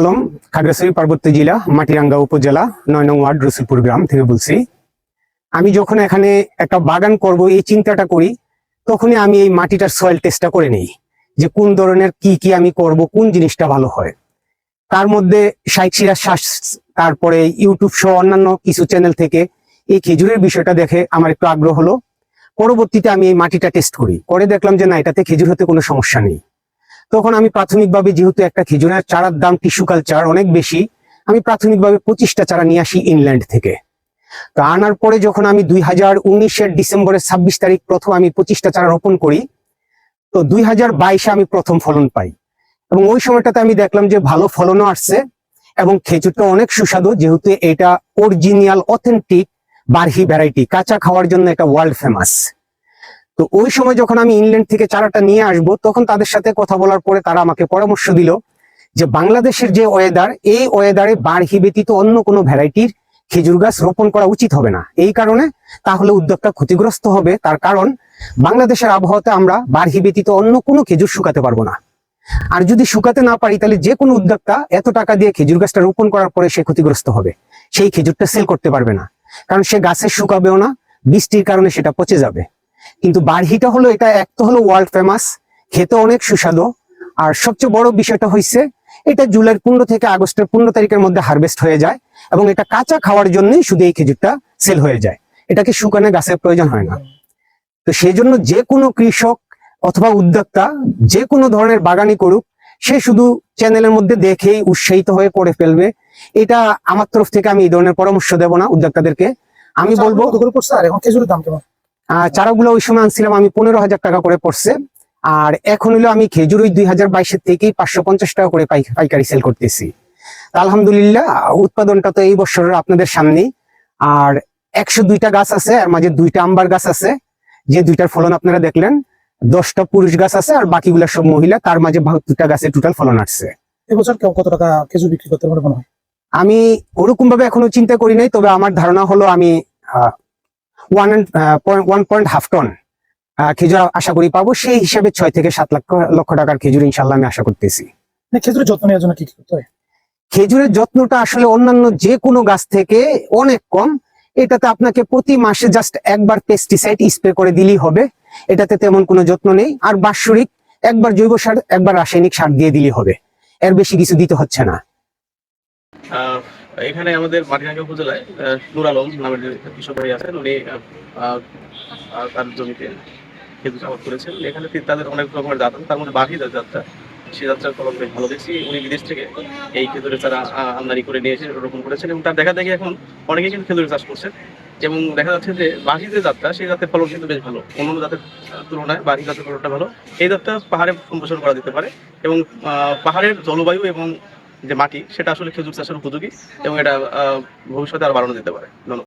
আলম খাগড়াছড়ি পার্বত্য জেলা, মাটিরাঙ্গা উপজেলা নয় নং ওয়ার্ড রসুলপুর গ্রাম থেকে বলছি। আমি যখন এখানে একটা বাগান করব, এই চিন্তাটা করি, তখনই আমি এই মাটিটার সয়েল টেস্টটা করে নেই, যে কোন ধরনের কি কি আমি করব, কোন জিনিসটা ভালো হয়। তার মধ্যে শাইক সিরাজ শ্বাস, তারপরে ইউটিউব সহ অন্যান্য কিছু চ্যানেল থেকে এই খেজুরের বিষয়টা দেখে আমার একটু আগ্রহ হলো। পরবর্তীতে আমি এই মাটিটা টেস্ট করি। করে দেখলাম যে না, এটাতে খেজুর হতে কোনো সমস্যা নেই। তখন আমি প্রাথমিকভাবে যেহেতু একটা খেজুরের চারার দাম টিস্যু চার অনেক বেশি, আমি প্রাথমিকভাবে পঁচিশটা চারা নিয়ে আসি ইংল্যান্ড থেকে। তো আনার পরে যখন আমি দুই হাজার উনিশের ডিসেম্বরের ছাব্বিশ তারিখ প্রথম আমি পঁচিশটা চারা রোপণ করি, তো দুই হাজার বাইশে আমি প্রথম ফলন পাই। এবং ওই সময়টাতে আমি দেখলাম যে ভালো ফলনও আসছে এবং খেজুরটা অনেক সুস্বাদু, যেহেতু এটা অরিজিনিয়াল অথেন্টিক বারহি ভ্যারাইটি কাঁচা খাওয়ার জন্য এটা ওয়ার্ল্ড ফেমাস তো ওই সময় যখন আমি ইংল্যান্ড থেকে চারাটা নিয়ে আসব, তখন তাদের সাথে কথা বলার পরে তারা আমাকে পরামর্শ দিল যে বাংলাদেশের যে ওয়েদার এই ওয়েদারে বারহি ব্যতীত অন্য কোনো ভ্যারাইটির খেজুর গাছ রোপণ করা উচিত হবে না। এই কারণে তাহলে উদ্যোগটা ক্ষতিগ্রস্ত হবে। তার কারণ, বাংলাদেশের আবহাওয়াতে আমরা বারহি ব্যতীত অন্য কোনো খেজুর শুকাতে পারব না। আর যদি শুকাতে না পারি, তাহলে যে কোনো উদ্যোক্তা এত টাকা দিয়ে খেজুর গাছটা রোপণ করার পরে সে ক্ষতিগ্রস্ত হবে। সেই খেজুরটা সেল করতে পারবে না। কারণ সে গাছে শুকাবেও না, বৃষ্টির কারণে সেটা পচে যাবে। কিন্তু বারহিটা হলো এটা এক তো হলো ওয়ার্ল্ড ফেমাস খেতে অনেক সুস্বাদু। আর সবচেয়ে বড় বিষয়টা হচ্ছে এটা জুলাইয়ের পনেরো থেকে আগস্টের পনেরো তারিখের মধ্যে হারভেস্ট হয়ে যায় এবং এটা কাঁচা খাওয়ার জন্যই শুধু এই খেজুরটা সেল হয়ে যায়। এটাকে শুকানো গাছের প্রয়োজন হয় না। তো সেই জন্য যে কোনো কৃষক অথবা উদ্যোক্তা যে কোনো ধরনের বাগানি করুক সে শুধু চ্যানেলের মধ্যে দেখেই উৎসাহিত হয়ে করে ফেলবে। এটা আমার তরফ থেকে আমি এই ধরনের পরামর্শ দেব না উদ্যোক্তাদেরকে। আমি বলব করে আর এখন খেজুরের দাম কেমন? চারাগুলো ওই সময় আনছিলাম আমি পনেরো হাজার টাকা করে পড়ছে। আর এখন হলো আমি খেজুর ওই দুই হাজার বাইশের থেকেই পাঁচশো পঞ্চাশ টাকা করে পাই- পাইকারি সেল করতেছি। আলহামদুলিল্লাহ উৎপাদনটা তো এই বছরের আপনাদের সামনেই। আর একশো দুইটা গাছ আছে আর মাঝে দুইটা আম্বার গাছ আছে। যে দুইটার ফলন আপনারা দেখলেন দশটা পুরুষ গাছ আছে আর বাকিগুলা সব মহিলা তার মাঝে বাহাত্তরটা গাছে টোটাল ফলন আসছে। এবছর কেউ কত টাকা খেজুর বিক্রি করতে পারব আমি ওরকম ভাবে এখনও চিন্তা করি নাই তবে আমার ধারণা হলো আমি one one point half ton খেজুর আশা করি পাবো। সেই হিসাবে ছয় থেকে সাত লক্ষ লক্ষ টাকার খেজুর ইনশাল্লাহ আমি আশা করতেছি। খেজুরের যত্ন নেওয়ার জন্য কি করতে হয়? খেজুরের যত্নটা আসলে অন্যান্য যে কোনো গাছ থেকে অনেক কম। এটাতে আপনাকে প্রতি মাসে জাস্ট একবার পেস্টিসাইড স্প্রে করে দিলেই হবে। এটাতে তেমন কোনো যত্ন নেই। আর বাৎসরিক একবার জৈব সার একবার রাসায়নিক সার দিয়ে দিলেই হবে। এর বেশি কিছু দিতে হচ্ছে না। আহ, এখানে আমাদের মাটিরাঙ্গা উপজেলায় নুর আলম নামের কৃষক ভাই আছেন উনি তার জমিতে খেজুর চাষ করেছেন। এখানে তাদের অনেক রকমের জাত তার মধ্যে বাকি যে জাতটা সেই জাতটার ফলন বেশ ভালো দেখছি। উনি বিদেশ থেকে এই খেজুরের আহ, আমদানি করে নিয়ে এসে রোপণ করেছেন এবং তার দেখা দেখি এখন অনেকে কিন্তু খেজুরের চাষ করছেন। এবং দেখা যাচ্ছে যে বাকি যে জাতটা সেই জাতের ফলন কিন্তু বেশ ভালো। অন্যান্য জাতের তুলনায় বাকি জাতের ফলনটা ভালো। এই জাতটা পাহাড়ে সম্প্রসারণ করা যেতে পারে এবং পাহাড়ের জলবায়ু এবং যে মাটি, সেটা আসলে খেজুর চাষের উপযোগী এবং এটা ভবিষ্যতে আরও বাড়ানো যেতে পারে। ধন্যবাদ।